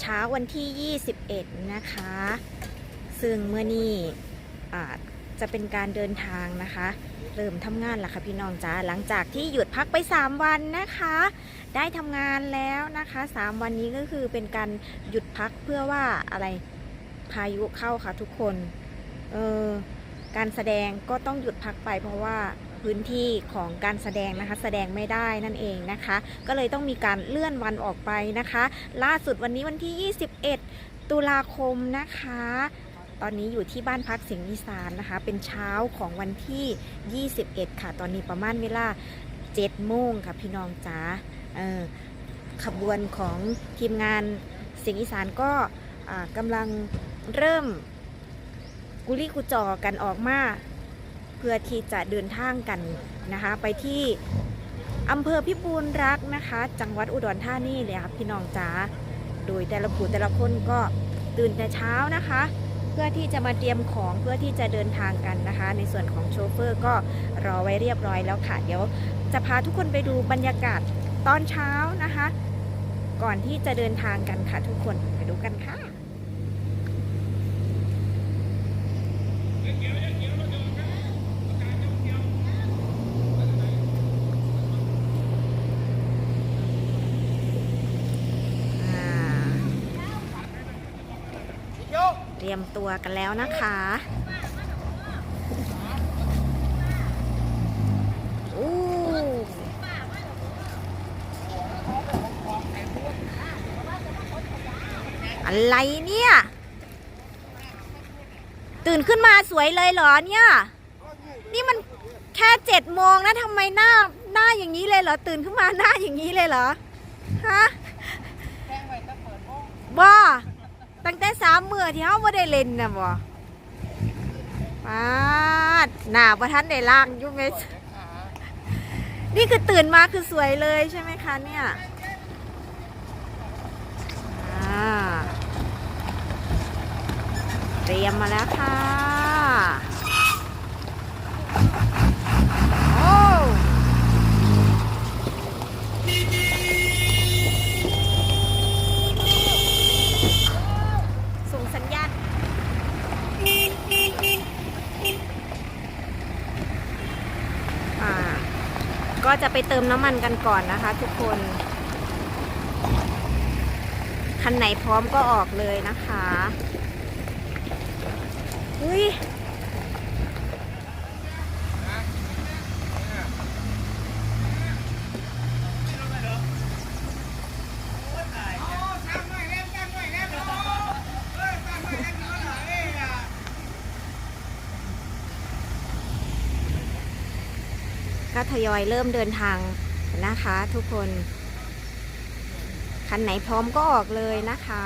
เช้าวันที่ 21 นะคะ ซึ่งเมื่อนี้อ่จะเป็นการเดินทางนะคะ เริ่มทำงานแล้วค่ะพี่น้องจ้าหลังจากที่หยุดพักไป 3 วันนะคะ ได้ทำงานแล้วนะคะ 3 วันนี้ก็คือเป็นการหยุดพักเพื่อว่าอะไรพายุเข้าค่ะทุกคน เออการแสดงก็ต้องหยุดพักไปเพราะว่า พื้นที่ของการแสดงนะคะ แสดงไม่ได้นั่นเองนะคะ ก็เลยต้องมีการเลื่อนวันออกไปนะคะ ล่าสุดวันนี้วันที่ 21 ตุลาคมนะคะ ตอนนี้อยู่ที่บ้านพักเสียงอีสานนะคะ เป็นเช้าของวันที่ 21 ค่ะ ตอนนี้ประมาณเวลา7โมงค่ะพี่น้องจ๋าขบวนของทีมงานเสียงอีสานก็กำลังเริ่มกุลีกุจอกันออกมา เพื่อที่จะเดินทางกันนะคะ ไปที่อำเภอพิบูลรักษ์นะคะ จังหวัดอุดรธานีเลยค่ะพี่น้องจ๋าโดยแต่ละผู้แต่ละคนก็ตื่นแต่เช้านะคะ เพื่อที่จะมาเตรียมของเพื่อที่จะเดินทางกันนะคะ ในส่วนของโชเฟอร์ก็รอไว้เรียบร้อยแล้วค่ะ เดี๋ยวจะพาทุกคนไปดูบรรยากาศตอนเช้านะคะ ก่อนที่จะเดินทางกันค่ะทุกคนไปดูกันค่ะ อ่าเต รียมตัวกันแล้วนะคะอู้อะไรเนี่ย ตื่นขึ้นมาสวยเลยเหรอเนี่ย นี่มันแค่เจ็ดโมงนะทำไมหน้าหน้าอย่างนี้เลยเหรอ ตื่นขึ้นมาหน้าอย่างนี้เลยเหรอฮะบ่ ตั้งแต่สามมือที่เขาไม่ได้เล่นนะบ่ปาดหนาประทันได้ล่างยุ่เมสนี่คือตื่นมาคือสวยเลยใช่ไหมคะเนี่ยเตรียมมาแล้วค่ะ โอ้ ส่งสัญญาณ อ่า ก็จะไปเติมน้ำมันกันก่อนนะคะ ทุกคน คันไหนพร้อมก็ออกเลยนะคะอุ้ย ก็ทยอยเริ่มเดินทางนะคะทุกคน คันไหนพร้อมก็ออกเลยนะคะ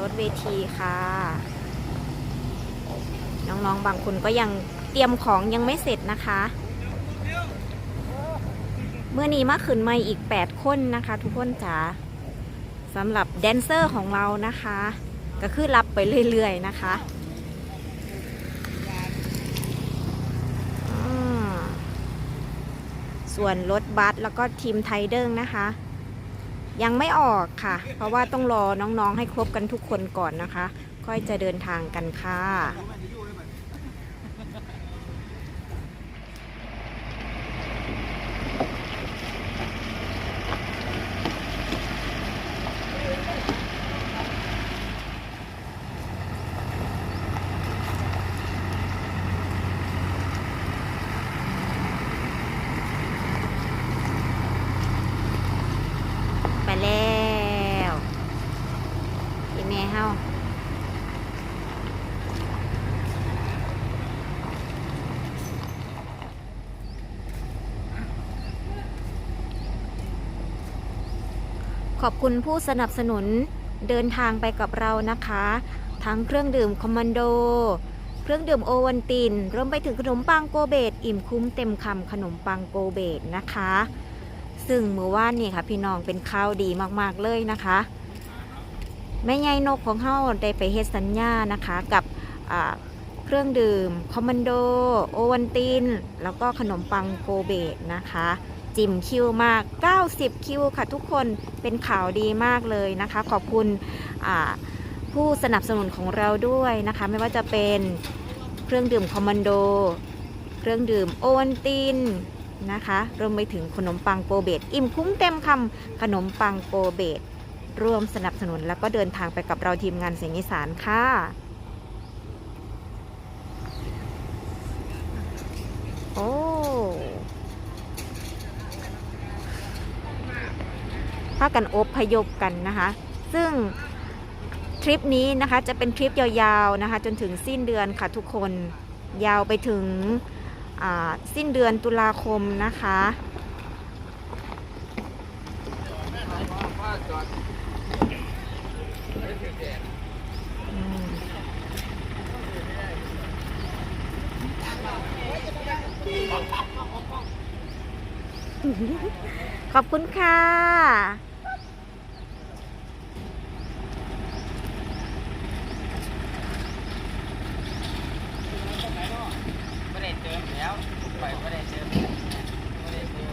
รถเวทีค่ะ น้องๆบางคนก็ยังเตรียมของยังไม่เสร็จนะคะ เมื่อนี้มาขึ้นมาอีก 8 คนนะคะ ทุกคนจ๋าสำหรับแดนเซอร์ของเรานะคะ ก็คือรับไปเรื่อยๆนะคะส่วนรถบัสแล้วก็ทีมไทเดิงนะคะ ยังไม่ออกค่ะ เพราะว่าต้องรอน้องๆให้ครบกันทุกคนก่อนนะคะ ค่อยจะเดินทางกันค่ะ ไปแล้วอีแม่เฮา ขอบคุณผู้สนับสนุนเดินทางไปกับเรานะคะ ทั้งเครื่องดื่มคอมมานโด เครื่องดื่มโอวันตินรวมไปถึงขนมปังโกเบตอิ่มคุ้มเต็มคำขนมปังโกเบตนะคะ ซึ่งเมื่อวานนี่ค่ะพี่น้องเป็นข้าวดีมากๆเลยนะคะแม่ใหญ่นกของเฮาได้ไปเฮ็ดสัญญานะคะกับเครื่องดื่มคอมมานโด โอวันติน แล้วก็ขนมปังโกเบตนะคะ จิมคิวมาก 90 คิวค่ะทุกคนเป็นข่าวดีมากเลยนะคะ ขอบคุณผู้สนับสนุนของเราด้วยนะคะ ไม่ว่าจะเป็นเครื่องดื่มคอมมานโด เครื่องดื่มโอวันตินนะคะรวมไปถึงขนมปังโกเบตอิ่มคุ้มเต็มคำขนมปังโกเบตร่วมสนับสนุนแล้วก็เดินทางไปกับเราทีมงานเสียงอีสานค่ะโอ้ พากันอบพยพกันนะคะ ซึ่งทริปนี้นะคะจะเป็นทริปยาวๆนะคะจนถึงสิ้นเดือนค่ะทุกคนยาวไปถึงสิ้นเดือนตุลาคมนะคะขอบคุณค่ะ ไม่ได้เจอแล้วไปไม่ได้เจอไม่ได้เจอ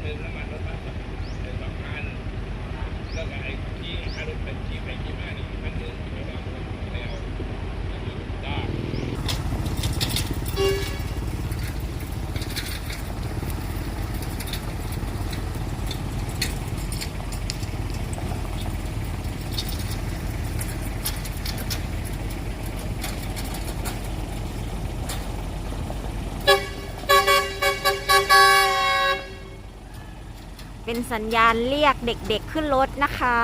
เติมน้ำมันรถบัสเติมสองพันแล้วก็ไอ้ที่ค่ารถเป็นที่ไปที่มานี่พันหนึ่งไม่ได้ไม่เอาได้ เป็นสัญญาณเรียกเด็กๆขึ้นรถนะคะ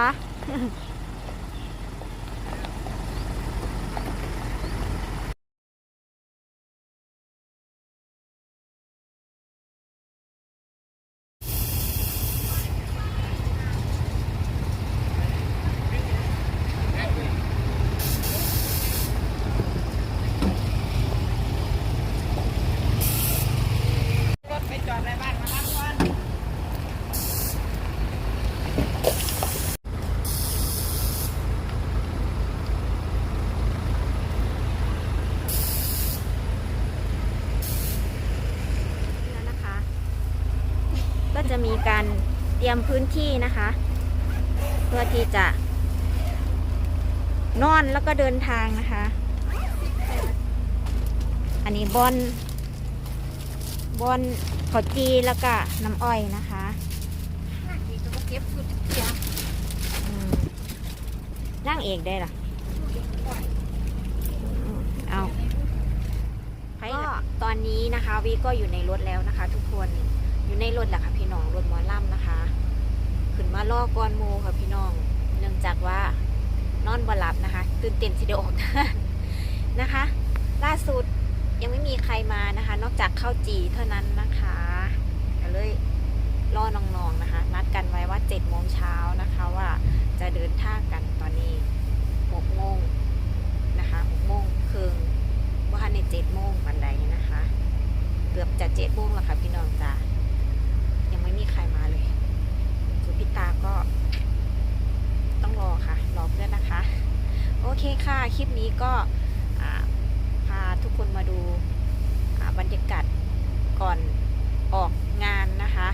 รถไปจอดในบ้านมาล้างก่อน แล้วนะคะ ก็ จะมีการเตรียมพื้นที่นะคะ เพื่อที่จะ นอนแล้วก็เดินทางนะคะ อันนี้บอนบอนขาวจีแล้วก็น้ำอ้อยนะคะนี่ก็เก็บสุดเสียอืมนั่งเอกได้ล่ะอืมเอาก็ตอนนี้นะคะวีก็อยู่ในรถแล้วนะคะ ทุกคน อยู่ในรถแหละค่ะพี่น้องรถหมอล่ำนะคะ ขึ้นมาล่อก้อนมูค่ะพี่น้อง เนื่องจากว่านอนบ่หลับนะคะ ตื่นเต้นสิเดออกนะคะ ล่าสุดยังไม่มีใครมานะคะ นอกจากข้าวจีเท่านั้นนะคะก็เลยล่อน้องๆนะคะ นัดกันไว้ว่า7จ็ดโมงเช้านะคะว่าจะเดินทางกันตอนนี้6โมงนะคะ6โมงครึ่งว่าในเจ็ดโมงปันใดนะคะ เกือบจะเจ็ดโมงแล้วค่ะพี่น้องไม่มีใครมาเลยสุพิตาก็ ต้องรอค่ะ รอเพื่อนนะคะ โอเคค่ะ คลิปนี้ก็พาทุกคนมาดูาบรรยากาศก่อนออกงานนะคะ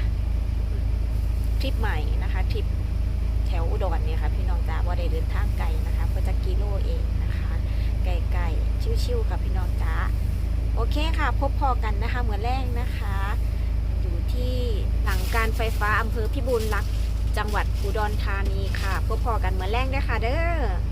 ทริปใหม่นะคะทริปแถวอุดรเนี่ยค่ะ พี่น้องจ้าว่าได้เดินทางไกลนะคะเพื่อจะกิโลเองนะคะไกลๆชิวๆค่ะพี่น้องจ้าโอเคค่ะ พบพอกันนะคะเหมือนแรกนะคะ อยู่ที่หลังการไฟฟ้าอำเภอพิบูลรักษ์จังหวัดอุดรธานีค่ะ พบพอกันเหมือนแรกด้วยค่ะเด้อ